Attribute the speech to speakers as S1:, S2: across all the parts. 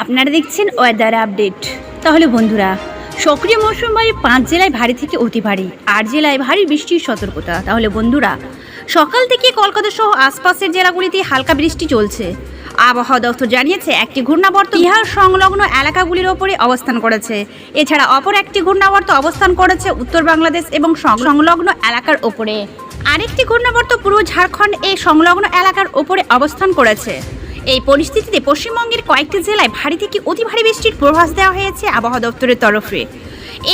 S1: আপনারা দেখছেন weather update তাহলে বন্ধুরা, সক্রিয় মৌসুম বায়ু পাঁচ জেলায় ভারী থেকে অতি ভারী, আট জেলায় ভারী বৃষ্টির সতর্কতা। তাহলে বন্ধুরা, সকাল থেকে কলকাতা সহ আশপাশের জেলাগুলিতে হালকা বৃষ্টি চলছে। আবহাওয়া দপ্তর জানিয়েছে, একটি ঘূর্ণাবর্ত বিহার সংলগ্ন এলাকাগুলির ওপরে অবস্থান করেছে। এছাড়া অপর একটি ঘূর্ণাবর্ত অবস্থান করেছে উত্তর বাংলাদেশ এবং সংলগ্ন এলাকার ওপরে। আরেকটি ঘূর্ণাবর্ত পূর্ব ঝাড়খণ্ড এই সংলগ্ন এলাকার ওপরে অবস্থান করেছে। এই পরিস্থিতিতে পশ্চিমবঙ্গের কয়েকটি জেলায় ভারী থেকে অতি ভারী বৃষ্টির প্রভাস দেওয়া হয়েছে আবহাওয়া দপ্তরের তরফে।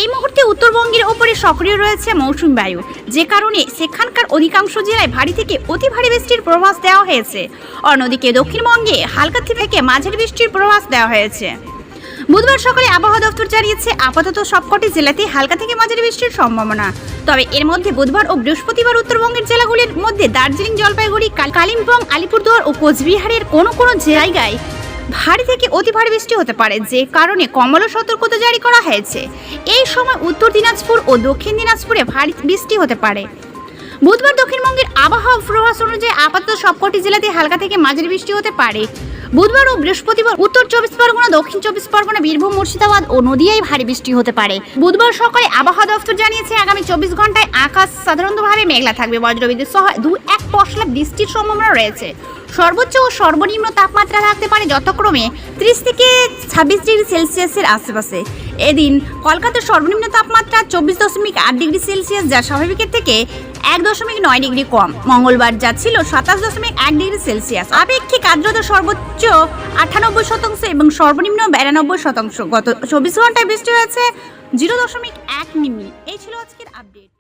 S1: এই মুহূর্তে উত্তরবঙ্গের ওপরে সক্রিয় রয়েছে মৌসুমী বায়ু। যে কারণে সেখানকার অধিকাংশ জেলায় ভারী থেকে অতি ভারী বৃষ্টির প্রভাস দেওয়া হয়েছে। অন্যদিকে দক্ষিণবঙ্গে হালকা থেকে মাঝের বৃষ্টির প্রভাস দেওয়া হয়েছে। বুধবার সকালে আবহাওয়া দপ্তর জানিয়েছে, আপাতত সবকটি জেলাতে হালকা থেকে মাঝারি বৃষ্টির সম্ভাবনা। তবে এর মধ্যে বুধবার ও বৃহস্পতিবার উত্তরবঙ্গের জেলাগুলির মধ্যে দার্জিলিং, জলপাইগুড়ি কালিম্পং, আলিপুরদুয়ার ও কোচবিহারের কোনো কোনো জায়গায় ভারী থেকে অতি ভারী বৃষ্টি হতে পারে, যে কারণে কমলা সতর্কতা জারি করা হয়েছে। এই সময় উত্তর দিনাজপুর ও দক্ষিণ দিনাজপুরে ভারী বৃষ্টি হতে পারে। বুধবার দক্ষিণবঙ্গের আবহাওয়া পূর্বাভাস অনুযায়ী আপাতত সবকটি জেলাতে হালকা থেকে মাঝারি বৃষ্টি হতে পারে। বুধবার ও বৃহস্পতিবার উত্তর চব্বিশ পরগনা, দক্ষিণ চব্বিশ পরগনা, বীরভূম, মুর্শিদাবাদ ও নদিয়ায় ভারী বৃষ্টি হতে পারে। বুধবার সকালে আবহাওয়া দফতর জানিয়েছে, আগামী চব্বিশ ঘন্টায় আকাশ সাধারণতভাবে মেঘলা থাকবে। বজ্রবিদ্যুৎ সহ দু এক পশলা বৃষ্টির সম্ভাবনা রয়েছে। সর্বোচ্চ ও সর্বনিম্ন তাপমাত্রা থাকতে পারে যথাক্রমে ত্রিশ থেকে ছাব্বিশ ডিগ্রি সেলসিয়াসের আশেপাশে। এদিন কলকাতার সর্বনিম্ন তাপমাত্রা চব্বিশ দশমিক আট ডিগ্রি সেলসিয়াস, যা স্বাভাবিকের থেকে এক দশমিক নয় ডিগ্রি কম। মঙ্গলবার যা ছিল সাতাশ দশমিক এক ডিগ্রি সেলসিয়াস। আপেক্ষিক আর্দ্রতা সর্বোচ্চ আটানব্বই শতাংশ এবং সর্বনিম্ন বিরানব্বই শতাংশ। গত চব্বিশ ঘন্টায় বৃষ্টি হয়েছে জিরো দশমিক এক মিমি। এই ছিল আজকের আপডেট।